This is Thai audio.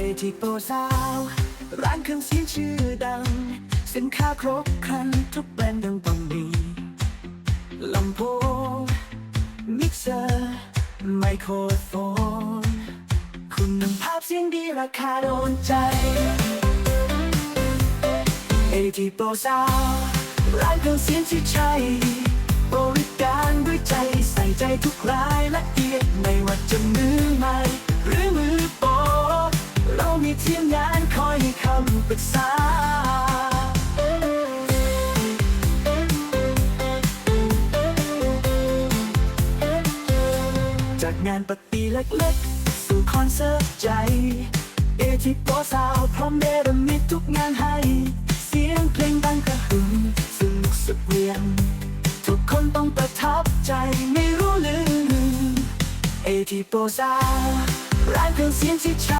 เอทีโปซาว ร้านเครื่องเสียงชื่อดัง สินค้าครบครันทุกแบรนด์ดังต้องมีลำโพง มิกเซอร์ ไมโครโฟน คุณภาพเสียงดีราคาโดนใจเอทีโปรซาวร้านเครื่องเสียงที่ใช่บริการด้วยใจใส่ใจทุกรายละเอียด ทีมงานคอยให้คำปรึกษา จากงานปฏิเล็กๆ สู่คอนเสิร์ตใจ เอทิโปสาวพร้อมเนรมิตทุกงานให้ เสียงเพลงดังกระหึ่มสนุกสุดเวียนทุกคนต้องประทับใจไม่รู้ลืมเอทิโปสาวร้านเครื่องเสียงที่ช